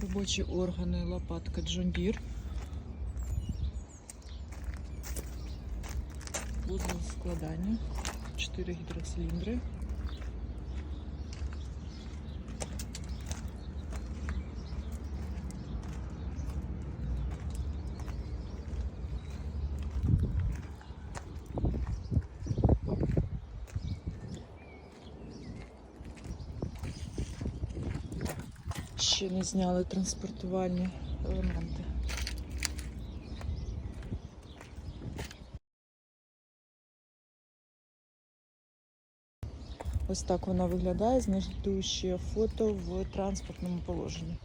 Робочі органи, лопатка джунгир. Вузол складання. 4 гідроциліндри. Ще не зняли транспортувальні елементи. Ось так вона виглядає. Знайду ще фото в транспортному положенні.